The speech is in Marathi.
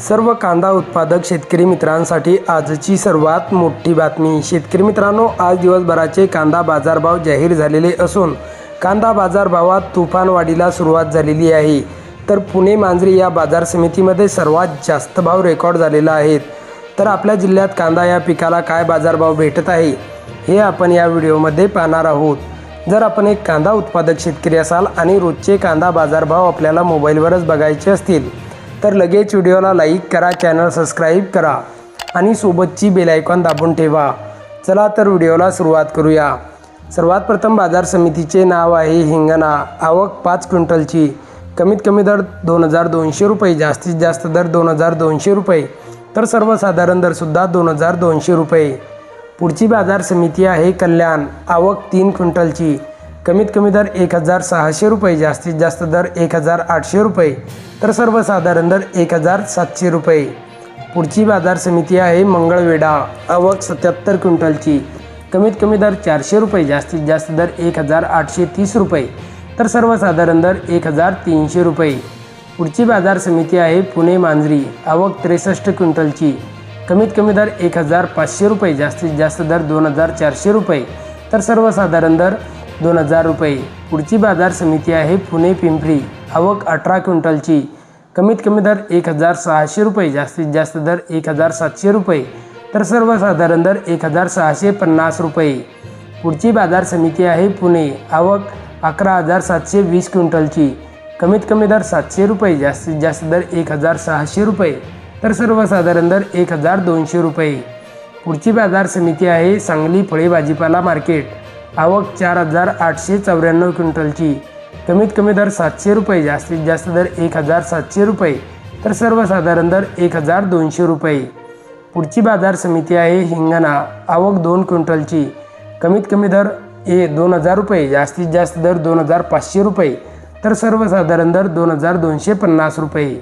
सर्व कांदा उत्पादक शेतकरी मित्रांसाठी आजची सर्वात मोठी बातमी. शेतकरी मित्रांनो आज दिवसभराचे कांदा बाजारभाव जाहीर झालेले असून कांदा बाजारभावात तुफानवाढीला सुरुवात झालेली आहे. तर पुणे मांजरी या बाजार समितीमध्ये सर्वात जास्त भाव रेकॉर्ड झालेला आहेत तर आपल्या जिल्ह्यात कांदा या पिकाला काय बाजारभाव भेटत आहे हे आपण या व्हिडिओमध्ये पाहणार आहोत. जर आपण एक कांदा उत्पादक शेतकरी असाल आणि रोजचे कांदा बाजारभाव आपल्याला मोबाईलवरच बघायचे असतील तर लगेच व्हिडिओला लाईक करा चॅनल सबस्क्राईब करा आणि सोबतची बेलायकॉन दाबून ठेवा. चला तर व्हिडिओला सुरुवात करूया. सर्वात प्रथम बाजार समितीचे नाव आहे हिंगणा. आवक पाच क्विंटलची. कमीत कमी दर दोन हजार दोनशे रुपये जास्तीत जास्त दर दोन हजार दोनशे रुपये. तर सर्वसाधारण दरसुद्धा दोन हजार दोनशे रुपये. पुढची बाजार समिती आहे कल्याण. आवक तीन क्विंटलची. कमीत कमी दर एक हजार सहाशे रुपये जास्तीत जास्त दर एक हजार आठशे रुपये तर सर्वसाधारण दर एक हजार सातशे रुपये. पुढची बाजार समिती आहे मंगळवेढा आवक सत्याहत्तर क्विंटलची. कमीत कमी दर चारशे रुपये जास्तीत जास्त दर एक हजार आठशे तीस रुपये तर सर्वसाधारण दर एक हजार तीनशे रुपये. पुढची बाजार समिती आहे पुणे मांजरी आवक त्रेसष्ट क्विंटलची. कमीत कमी दर एक हजार पाचशे रुपये जास्तीत जास्त दर दोन हजार चारशे रुपये तर सर्वसाधारण दर दोन हजार रुपये. पुढची बाजार समिती आहे पुणे पिंपरी. आवक अठरा क्विंटलची. कमीत कमी दर एक हजार सहाशे रुपये जास्तीत जास्त दर एक हजार सातशे रुपये. तर सर्वसाधारण दर एक हजार सहाशे पन्नास रुपये. पुढची बाजार समिती आहे पुणे. आवक अकरा हजार सातशे वीस क्विंटलची. कमीत कमी दर सातशे रुपये जास्तीत जास्त दर एक हजार सहाशे रुपये. तर सर्वसाधारण दर एक हजार दोनशे रुपये. पुढची बाजार समिती आहे सांगली फळे भाजीपाला मार्केट. आवक चार हजार आठशे चौऱ्याण्णव क्विंटलची. कमीत कमी दर सातशे रुपये जास्तीत जास्त दर एक हजार सातशे रुपये तर सर्वसाधारण दर एक हजार दोनशे रुपये. पुढची बाजार समिती आहे हिंगणा आवक दोन क्विंटलची. कमीत कमी दर ए दोन हजार रुपये जास्तीत जास्त दर दोन हजार पाचशे रुपये तर सर्वसाधारण दर दोन हजार दोनशे पन्नास रुपये.